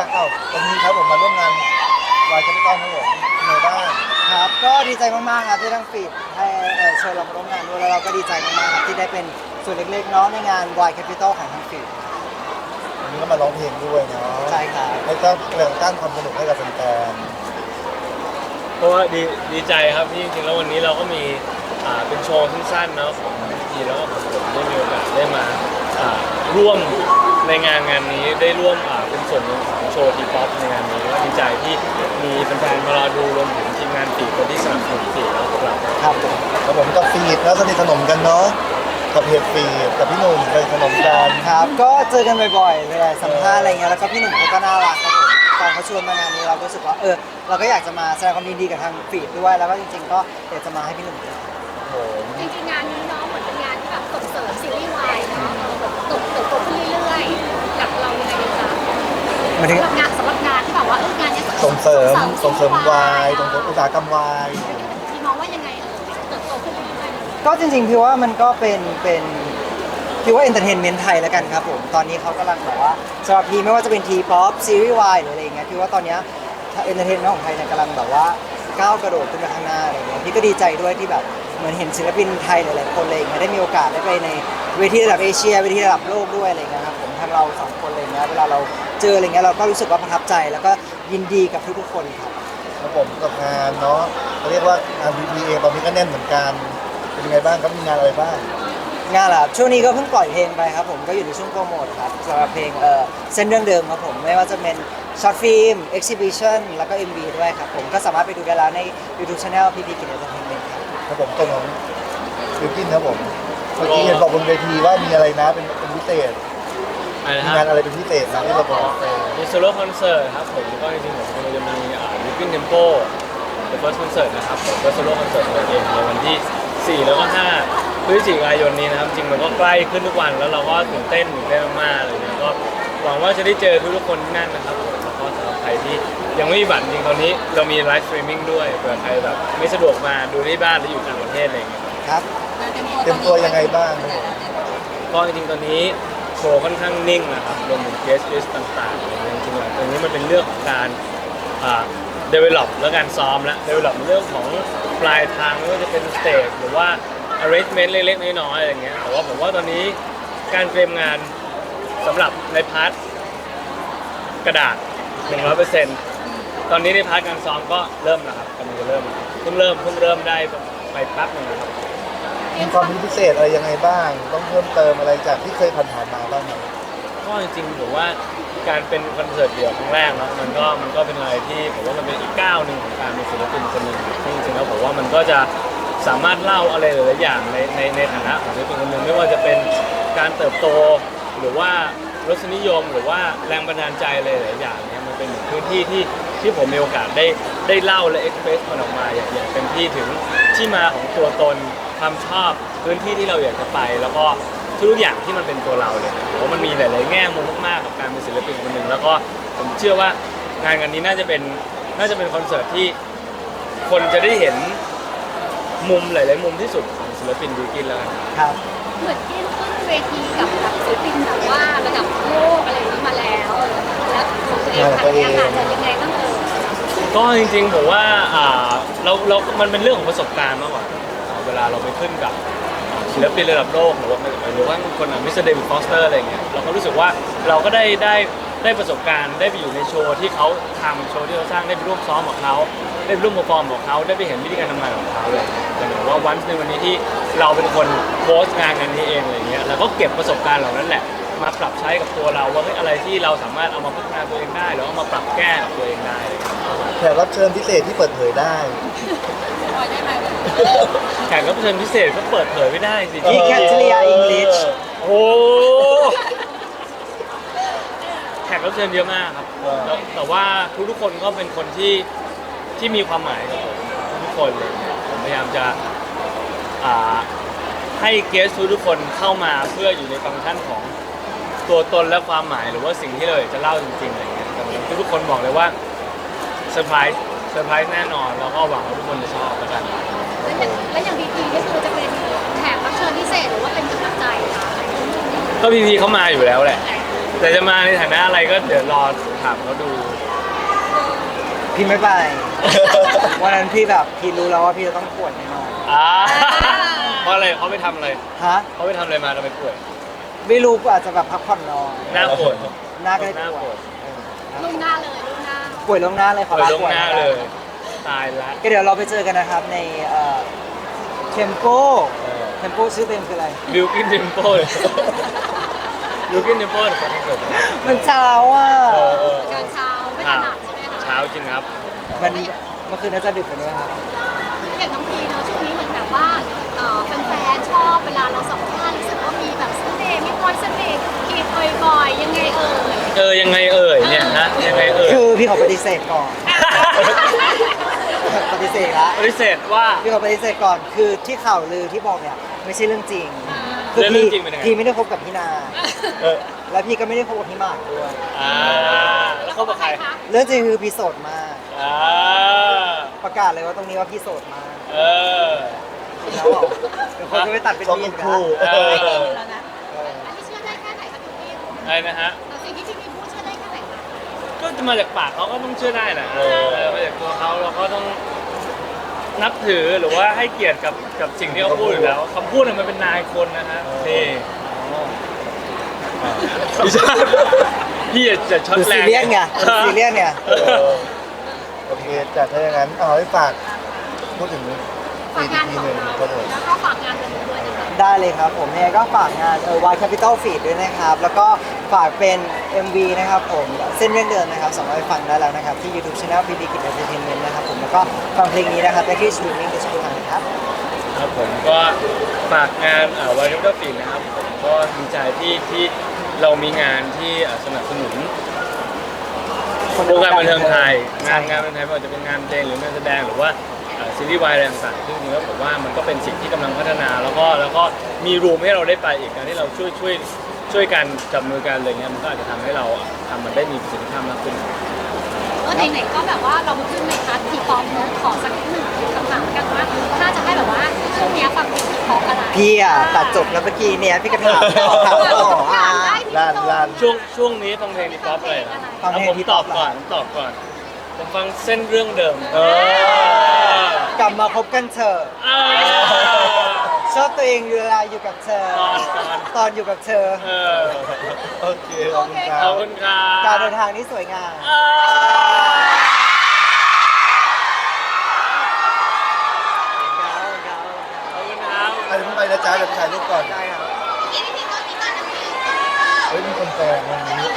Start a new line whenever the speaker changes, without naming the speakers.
ายก็ไม่ต้องครับผมเป็นไงบ้าง
ครับ ก็ดีใจมากๆครับที่ทั้งฟีดให้เอ่อเชิญเรามาร่วมงานด้วยแล้วเราก็ดีใจมากๆครับที่ได้เป็นส่วนเล็กๆเนาะในงาน Y Capital ของทางฟีด
วันนี้ก็มาร้องเพลงด้วยเนาะ
ใช่ครับ
ให้สร้างเรื่องสร้างความสนุกให้กับแฟน
เพราะว่าดีดีใจครับที่จริงๆแล้ววันนี้เราก็มีอ่าเป็นโชว์สั้นๆเนาะของพีแล้วก็ของผมได้มีโอกาสได้มาอ่าร่วม ในงานงานนี้ได้ร่วมอ่าเป็นส่วนหนึ่งของโชว์ทีป๊อปในงานนี้ก็ดีใจที่มีแฟนๆมารอดูรวมถึงทีมงานปีคนที่สนับสนุนปีแล้วพวกเรา
ครับผม
ๆครับผมกับฟีดแล้วสนิทสนมกันเนาะกับเพจฟีดกับพี่หนุ่มเคยสนมกัน
ครับ ก็เจอกันบ่อยๆเลยสัมภาษณ์อะไรเงี้ยแล้วก็พี่หนุ่มเขาก็น่ารักครับผมตอนเขาชวนมางานนี้เราก็รู้สึกว่าเออเราก็อยากจะมาแสดงความยินดีกับทางฟีดด้วยแล้วก็จริงๆ ก็อยากจะมาให้พี่หนุ่มด้วย
โอ้โห
จริงๆงานนี้เนาะเหมือนเป็นงานที่แบบส่งเสริมซีรีส์วาย รื่อยๆกับเรายังไงดีคะ
หมายถึง
สำหรับงานสำหรับงานที่แบบว่าเอองานเนี้ย
ส่งเสริมส่งเสริมวาย
เน
ส่ง
อะ
เสริมอุตสาหกรรมวาย
พี่มองว่ายังไงเออเติบโตขึ้นเรื่อยๆ
ก็จริงๆ พี่ว่ามันก็เป็นเป็นพี่ว่าเอนเตอร์เทนเมนต์ไทยแล้วกันครับผม ตอนนี้เขากำลังแบบว่าสำหรับพี่ไม่ว่าจะเป็นทีป๊อปซีรีส์วายหรืออะไรอย่างเงี้ยพี่ว่าตอนเนี้เอนเตอร์เทนเมนต์ของไทยเนี่ยกำลังแบบว่าก้าวกระโดดขึ้นไปข้างหน้าอะไรเงี้ยพี่ก็ดีใจด้วยที่แบบเหมือนเห็นศิลปินไทยหลายๆคนเลยางเงี้ยได้มีโอกาสได้ไปในเวทีระดับเอเชียเวทีระดับโลกด้วยอะไรเงี้ยครับผม ทางเราสองคนอะไรเงี้ยเวลาเราเจออะไรเงี้ยเราก็รู้สึกว่าประทับใจ แล้วก็ยินดีกับทุกๆคนครับ
ครับผมกับงานเนาะเขาเรียกว่างานพีพีเองตอนนี้ก็แน่นเหมือนกัน เป็นยังไงบ้างครับมีงานอะไรบ้าง
งานล่ะช่วงนี้ก็เพิ่งปล่อยเพลงไปครับผมก็อยู่ในช่วงโปรโมทครับสำหรับเพลงเออเส้นเรื่องเดิมครับผมไม่ว่าจะเป็นช็อตฟิล์มเอ็กซิบิชันแล้วก็ MV ด้วยครับผมก็สามารถไปดูได้แล้วใน YouTube Channel พีพีกินเอนเตอร์เทนเมนต์ครับ
ครับผมตัวของบิวกินครับผม เมื่อกี้เห็นบอกบนเวทีว่ามีอะไรนะเป็นเป็นพิเศษ
อะไร
มี
นะค
งา
รั
น
บ
อะไรเป็นพิเศษนะที่เราบอกเออ
มีโซโล่คอนเสิร์ตครับผมก็จริงๆผมกำลังจะมีอ่าลิปปิ้งเทมโป The First Concert นะครับผมก็โซโล่คอนเสิร์ตของตัวเองในวันที่ 4 แล้วก็5พฤศจิกายนนี้นะครับ จริงมันก็ใกล้ขึ้นทุกวันแล้วเราก็ตื่นเต้นตื่นเต้นมากๆเลยนะก็หวังว่าจะได้เจอทุกๆคนที่นั่นนะครับผมแล้วก็สำหรับใครที่ยังไม่มีบัตรจริงตอนนี้เรามีไลฟ์สตรีมมิ่งด้วยเผื่อใครแบบไม่สะดวกมาดูที่บ้านหรืออยู่ต่างประเทศอะไรอย่างเงี้ย
ครับ
เตรียมตัวยังไงบ้างครับผม
ก็จริงๆตอนนี้ โชว์ค่อนข้างนิ่งนะครับรวมถึง guest list ต่างๆอะไรเงี้ยจริงๆแล้วตรงนี้มันเป็นเรื่องของการอ่า develop และการซ้อมและ develop เรื่องของปลายทางไม่ว่าจะเป็น stage หรือว่า arrangement เล็กๆน้อยๆอะไรเงี้ยแต่ว่าผมว่าตอนนี้การเตรียมงานสำหรับในพาร์ทกระดาษ 100%ตอนนี้ในพาร์ทการซ้อมก็เริ่มแล้วครับกำลังจะเริ่มเพิ่งเริ่มเพิ่งเริ่มได้ไปแป๊บหนึงนะครับ
มีความพิเศษอะไรยังไงบ้าง ต้องเพิ่มเติมอะไรจากที่เคยผ่านๆมาบ้างไหม
ก็จริงๆผมว่าการเป็นคอนเสิร์ตเดี่ยวครั้งแรกเนาะมันก็มันก็เป็นอะไรที่ผมว่ามันเป็นอีกก้าวหนึ่งของการเป็นศิลปินคนหนึ่งที่จริงๆแล้วผมว่ามันก็จะสามารถเล่าอะไรหลายๆอย่างในในในฐานะของศิลปินคนหนึ่งไม่ว่าจะเป็นการเติบโต หรือว่ารสนิยมหรือว่าแรงบันดาลใจอะไรหลายอย่างเนี่ยมันเป็นเหมือนพื้นที่ที่ที่ผมมีโอกาสได้ได้เล่าและเอ็กเพรสมันออกมาอย่างอย่างเต็มที่ถึงที่มาของตัวตน ความชอบพื้นที่ที่เราอยากจะไป แล้วก็ทุกๆอย่างที่มันเป็นตัวเราเลยผมว่ามันมีหลาย ๆ แง่มุมมากๆกับการเป็นศิลปินคนหนึ่งแล้วก็ผมเชื่อว่างานงานนี้น่าจะเป็นน่าจะเป็นคอนเสิร์ตที่คนจะได้เห็นมุมหลาย ๆ มุมที่สุดของศิลปินบิวกินแล้วกัน
ครับ
เหมือนที่ขึ้นเวทีกับแบบศิลปินแบบว่าระดับโลกอะไรอย่างนี้มาแล้ว แล้วของตัวเองค่ะเนี่ยค่ะจะยังไงบ้างเออ
ก็จริงๆผมว่าอ่าเราเรา มันเป็นเรื่องของประสบการณ์มากกว่าเว ลาเราไปขึ้นกับศิลปินระดับโลกหรือว่าหรือว่าคนอะมิสเตอร์เดวิดฟอสเตอร์อะไรเงี้ยเราก็รู้สึกว่าเราก็ได้ได้ได้ประสบการณ์ได้ไปอยู่ในโชว์ที่เขาทำโชว์ที่เขาสร้างได้ไปร่วมซ้อมกับเขาได้ไปร่วมเพอร์ฟอร์มกับเขาได้ไปเห็นวิธีการทำงานของเขาเลยแต่เหมือนว่าวันในวันนี้ที่เราเป็นคนโพสต์งานกันนี้เองอะไรเงี้ยเราก็เก็บประสบการณ์เหล่านั้นแหละมาปรับใช้กับตัวเราว่าเฮ้ยอะไรที่เราสามารถเอามาพัฒนาตัวเองได้หรือเอามาปรับแก้กับตัวเองได้
แขกรับเชิญพิเศษที่เปิดเผยได้
แขกรับเชิญพิเศษก็เปิดเผยไม่ได้สิ
พี่แคทริยาอิงลิช
โอ้แขกรับเชิญเยอะมากครับ
เออ
แต่แต่ว่าทุกๆคนก็เป็นคนที่ที่มีความหมายกับผมทุกคนเลยผมพยายามจะอ่าให้เกสทุกๆคนเข้ามาเพื่ออยู่ในฟังก์ชันของตัวตนและความหมายหรือว่าสิ่งที่เราอยากจะเล่าจริงๆอะไรอย่างเงี้ยแต่ทุกๆคนบอกเลยว่าเซอร์ไพรส์เซอร์ไพรส์แน่นอนแล้วก็หวังว่าทุกคนจะชอบ ก็
พี
พีเขามาอยู่แล้วแหละ แต่จะมาในฐานะอะไรก็เดี๋ยวรอถามเขาดู
พีพี่ไม่ไป วันนั้นพี่แบบพี่รู้แล้วว่าพี่จะต้องป่วยแน่นอน
อ่าเพราะอะไรเขาไปทำอะไร
ฮะ
เขาไปทำอะไรมาทำไมป่วย
ไม่รู้ก็อาจจะแบบพักผ่อนน้อย
หน้าป่วย
หน้าก็เลย
หน้า
ป่
ป่
ว
วยย
ลุงหน้าเลยลุงหน้า
ป่วยลวงหน้าเลยขอ
ป่วย
ลา
ลง
ป่วย
หน้า
นะ
เลย ตายละ
ก็เดี๋ยวเราไปเจอกันนะครับในเทมโปเทมโปชื่อเต็มคืออะไร
บิวกินเทมโป บิวกินเทมโปเขาทำเกิด
มันเช้าอะ
เออเออ
การเช้าไม่ถนัดใช่ไหมคะ
เช้าจริงครับ
มันเมื่อคืนน่าจะดึกกว่านี้ครับ
อย่างน้องพีเนาะช่วงนี้เหมือนแบบว่าเอ่อแฟนๆชอบเวลาเราสัมภาษณ์รู้สึกว่ามีแบบเสน่ห์มีพรเสน่ห์กีดบ่อยๆยังไงเอ่ย
เออยังไงเอ่ยเนี่ยนะยังไงเอ่ย
คือพี่ขอปฏิเสธก่อน ปฏิเสธละ
ปฏิเสธว่า
พี่ขอปฏิเสธก่อนคือที่ข่าวลือที่บอกเนี่ยไม่ใช่เรื่องจริง คื
เรื่
พี่
องจริงเป็นยังไง
พี่ไม่ได้คบกับพี่นา
เออ
และพี่ก็ไม่ได้คบกับพี่หมากด้วย
อ่าแล้วเขาบอกใคร
เรื่องจริงคือพี่โสดมาก
อ่า
ประกาศเลยว่าตรงนี้ว่าพี่โสดมาก
เออ
แล้วบอกเดี๋ยวคนจะไปตัดเป็น
ชอบ
มี
กั
ม
น
กัน
คู่
เออ
แล้วนะอันนี้เชื่อได้แค่ไหนคะคุณพี่
อะไรนะฮะ
แต่สิ่งที่พี่มีพูดเชื่อได้แค่ไหนคะ
ก็จะมาจากปากเขาก็ต้องเชื่อได้นะเออมาจากตัวเขาเราก็ต้อง นับถือหรือว่าให้เกียรติกับกับสิ่งที่เขาพูดอยู่แล้วคำพูดน่ะมันเป็นนายคนนะฮะนี่พี่ชาพี่จะช็อต
ดู
แร
ซี
ง
เรียสไงดูซีเรียสไง
เออโอเคจัดถ้าอย่างนั้นเอาให้ฝากพูดถึง
ฝากงาน
ที
ของ
หนึ่ง
เรา
ครับผม
แล้วก็ฝากงานตัวนี้ด้วยนะคะ
ได้เลยครับผมเนี่ยก็ฝากงานเออ Y Capital Feed ด้วยนะครับ แล้วก็ฝากเป็น MV นะครับผมเส้นเรื่องเดิมนะครับสามารถฟังได้แล้วนะครับ ที่ YouTube Channel PB Kid Entertainment นะครับผมแล้วก็ฟังเพลงนี้นะครับได้ที่ Streaming ทุกช่องทางนะครับ
ครับผมก็ฝากงานวายรุ่นฟินนะครับผมก็ดีใจที่ที่เรามีงานที่เอ่อสนับสนุนวงการบันเทิงไทยงานงานบันเทิงไทยไม่ว่าจะเป็นงานเพลงหรืองานแสดงหรือว่าเอ่อซีรีส์วายอะไรต่างๆซึ่งจริงๆแล้วผมว่ามันก็เป็นสิ่งที่กำลังพัฒนา แล้วก็แล้วก็มีรูมให้เราได้ไปอีกการที่เราช่วยช่วย ช่วยกันจับมือกันอะไรเงี้ยมันก็อาจจะทำให้เราทำมันได้มีประสิทธิภาพมากขึ้น
เออไหนๆก็แบบว่าเรามาขึ้นในพาร์ททีป๊อปเนอะขอสักหนึ่งคำถามกันว่าถ้าจะให้แบบว่าช่วงเนี้ยฟังเพลงทีป๊อปอะไร
พี่อะตัดจบแล้วเมื่อกี้เนี่ยพี่ก็ถามต่อถามต่ออะ
ลานลาน
ช่วงช่วงนี้ฟังเพลงฮิปฮอปอะไรนะ
ฟังเพลง
ผม
ฮิป
ต
ฮ
อ
อป
บก่อนผมตอบก่อน ผมฟังเส้นเรื่องเดิม
เออ
กลับมาคบกันเถอะ
เออ
ชอบตัวเองเวลาอยู่กับเธอ
ตอนตอน
ตอนอยู่กับเธอ
เออ
โอเคขอบคุณครั
ขอบบคุณครับ
การเดินทางนี้สวยงาม
เออขอบคุณครับ
อะเดี๋ยวเพิ่งไปนะจ๊ะเดี๋ยวไปถ่ายรูปก่อน
ได้ครับ
เฮ้ยมีคนแซงวันนี้